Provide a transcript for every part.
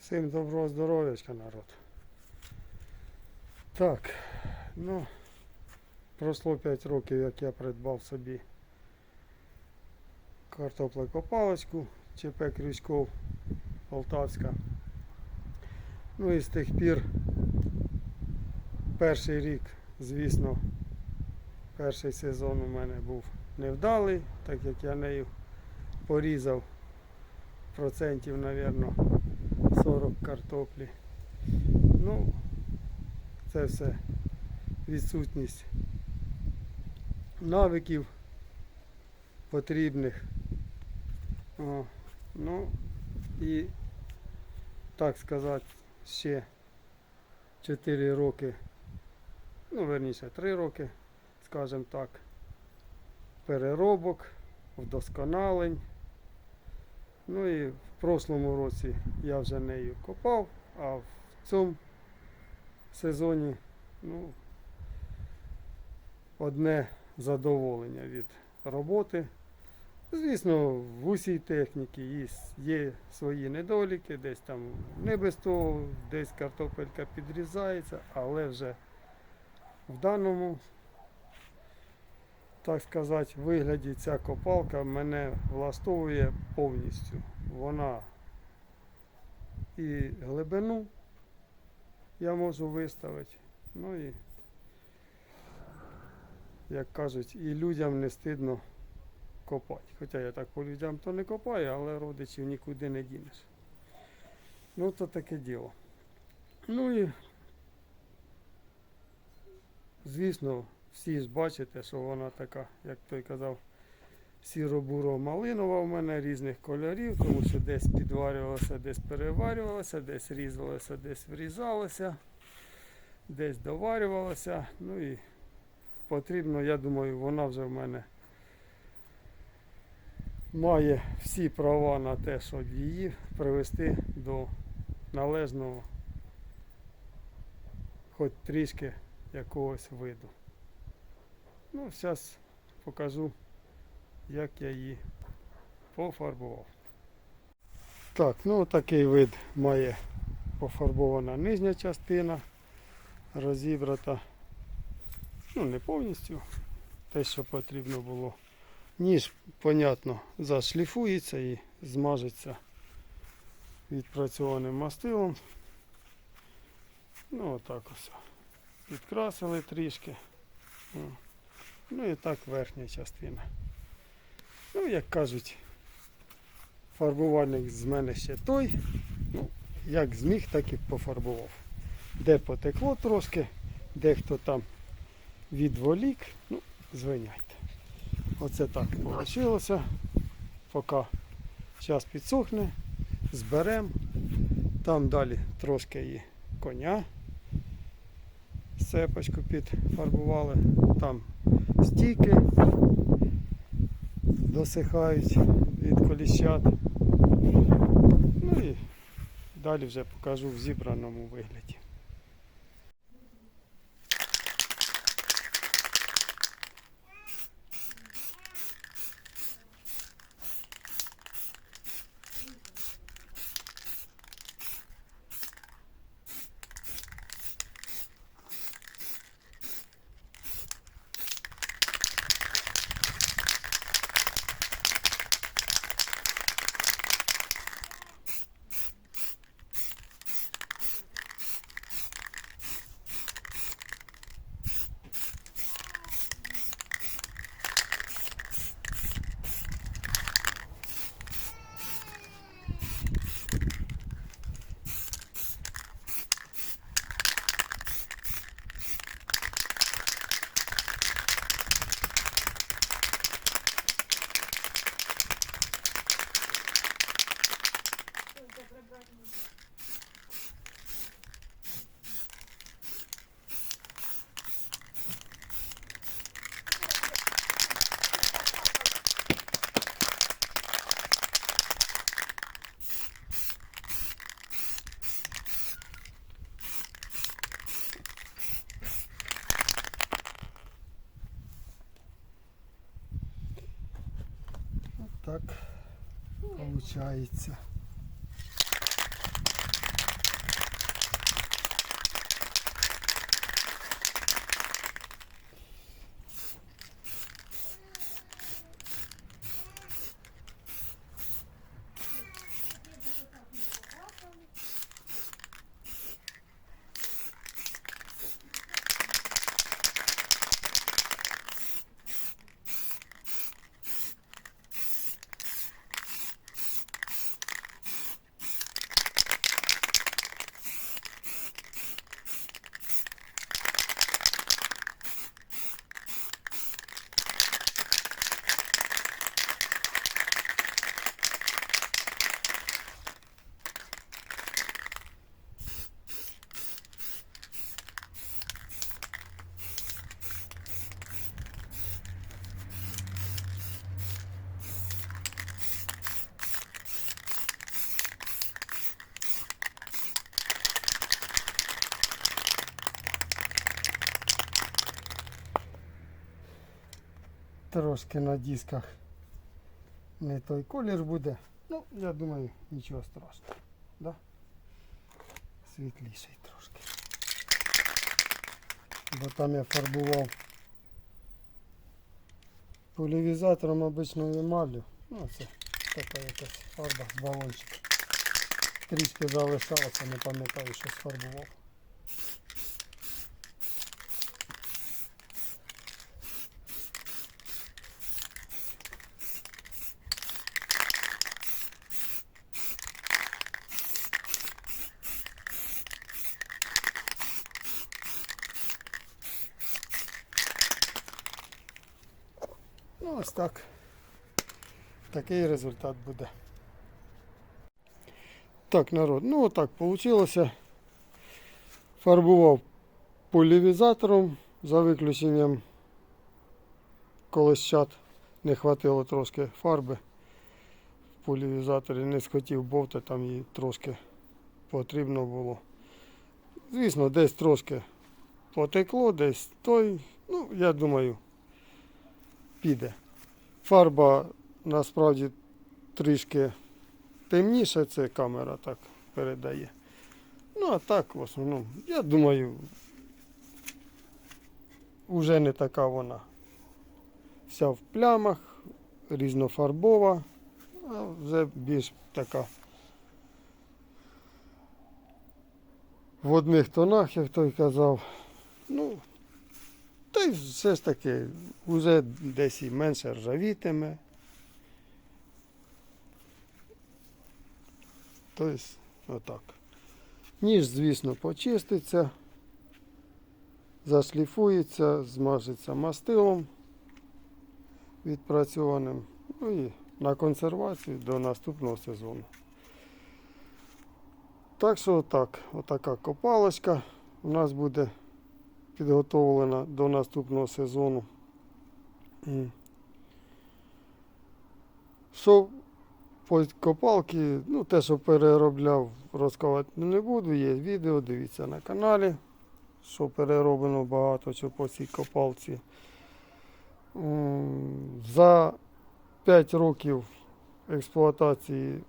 Всім доброго здоров'ячка, народ. Так, ну, пройшло 5 років, як я придбав собі картоплекопалочку ЧП Крючков Полтавська. Ну і з тих пір перший рік, звісно, перший сезон у мене був невдалий, так як я нею порізав процентів, мабуть, 40 картоплі. Ну, це все відсутність навиків потрібних. О, ну і так сказати, ще 4 роки, ну верніше 3 роки, скажімо так, переробок, вдосконалень. Ну і в прошлому році я вже нею копав, а в цьому сезоні ну, одне задоволення від роботи. Звісно, в усій техніці є, свої недоліки, десь там не без того, десь картопелька підрізається, але вже в даному, так сказати, вигляді ця копалка мене влаштовує повністю. Вона і глибину я можу виставити, ну і, як кажуть, і людям не стидно копати. Хоча я так по людям то не копаю, але родичів нікуди не дінеш. Ну, то таке діло. Ну і, звісно, всі ж бачите, що вона така, як той казав, сіро-буро-малинова в мене різних кольорів, тому що десь підварювалося, десь переварювалося, десь різалося, десь врізалося, десь доварювалося. Ну і потрібно, я думаю, вона вже в мене має всі права на те, щоб її привести до належного хоч трішки якогось виду. Ну, зараз покажу, як я її пофарбував. Так, ну такий вид має пофарбована нижня частина, розібрата. Ну, не повністю те, що потрібно було. Ніж, понятно, зашліфується і змажеться відпрацьованим мастилом. Ну, отак ось. Підкрасили трішки. Ну і так верхня частина. Ну, як кажуть, фарбувальник з мене ще той. Ну, як зміг, так і пофарбував. Де потекло трошки, де хто там відволік, ну, звиняйте. Оце так вийшло. Поки час підсохне, зберемо. Там далі трошки і коня. Сепочку підфарбували. Там стійки досихають від коліщат. Ну і далі вже покажу в зібраному вигляді. Так получается. Трошки на дисках не той колір буде. Ну, я думаю, нічого страшного. Да? Світліший трошки. Бо там я фарбував поляризатором обичною емаллю. Ну, це така якась фарба з балончика. Трішки залишалося, не пам'ятаю, що сфарбував. Ось так. Такий результат буде. Так, народ, ну отак вийшло. Фарбував полівізатором за виключенням колещат. Не хватило трошки фарби в полівізаторі, не схотів бовти, там її трошки потрібно було. Звісно, десь трошки потекло, десь той, ну, я думаю, піде. Фарба насправді трішки темніша, це камера так передає. Ну, а так, в основному, я думаю, вже не така вона. Вся в плямах, різнофарбова, а вже більш така в одних тонах, як той казав. Ну, та й все ж таки, вже десь і менше ржавітиме. Тобто, отак. Ніж, звісно, почиститься, зашліфується, змажеться мастилом відпрацьованим. Ну і на консервацію до наступного сезону. Так що отак, отака копалочка у нас буде підготовлена до наступного сезону. Що копалки, ну те, що переробляв, розказувати не буду. Є відео, дивіться на каналі, що перероблено багато що по цій копалці. За 5 років експлуатації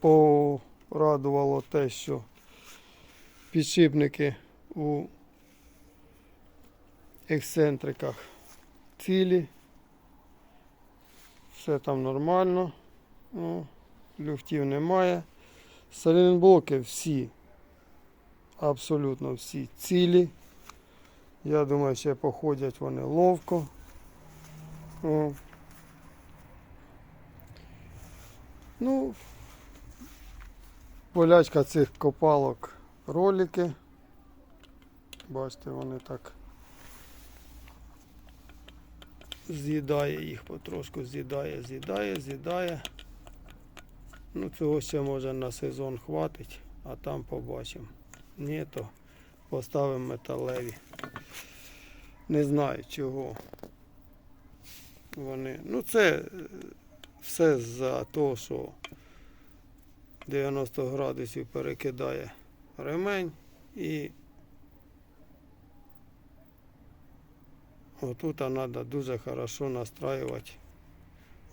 порадувало те, що підшипники у ексцентриках цілі. Все там нормально. Ну, люфтів немає. Салінблоки всі, абсолютно всі цілі. Я думаю, ще походять вони ловко. О. Ну, болячка цих копалок ролики. Бачите, вони так з'їдає їх потрошку, з'їдає, з'їдає, з'їдає. Ну, цього ще може на сезон хватить, а там побачимо. Ні, то поставимо металеві. Не знаю чого. Вони. Ну це е, все за того, що 90 градусів перекидає ремень і отут треба дуже хорошо настраювати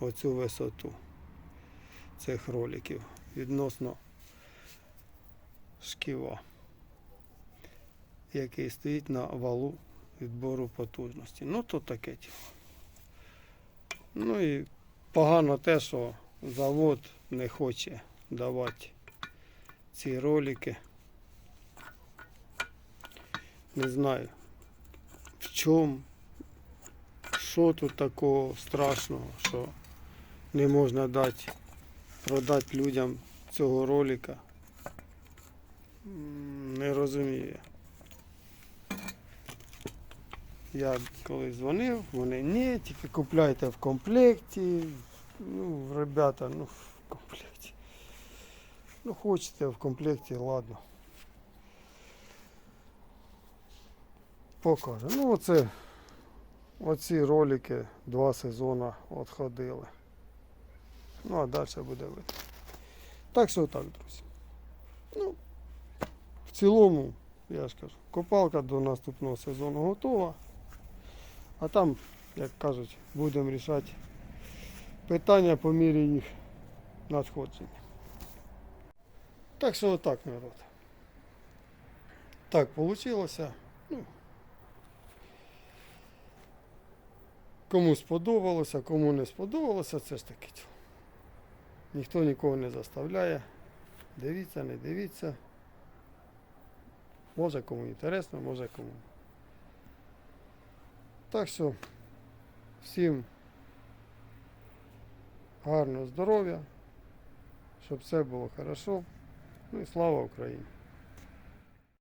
оцю висоту цих роликів відносно шківа, який стоїть на валу відбору потужності. Ну то таке. Ну і погано те, що завод не хоче давати ці ролики. Не знаю, в чому, що тут такого страшного, що не можна дати, продати людям цього ролика. Не розумію. Я коли дзвонив, вони ні, тільки купляйте в комплекті. Ну, ребята, ну в комплекті. Ну, хочете в комплекті, ладно. Покаже. Ну, оце, оці ролики два сезони отходили. Ну, а далі буде видно. Так що так, друзі. Ну, в цілому, я ж кажу, копалка до наступного сезону готова. А там, як кажуть, будемо рішати питання по мірі їх надходження. Так що отак, народ. Так вийшло. Ну, кому сподобалося, кому не сподобалося, це ж таке. Ніхто нікого не заставляє. Дивіться, не дивіться. Може кому інтересно, може кому. Так що всім гарного здоров'я, щоб все було хорошо. Ну і слава Україні!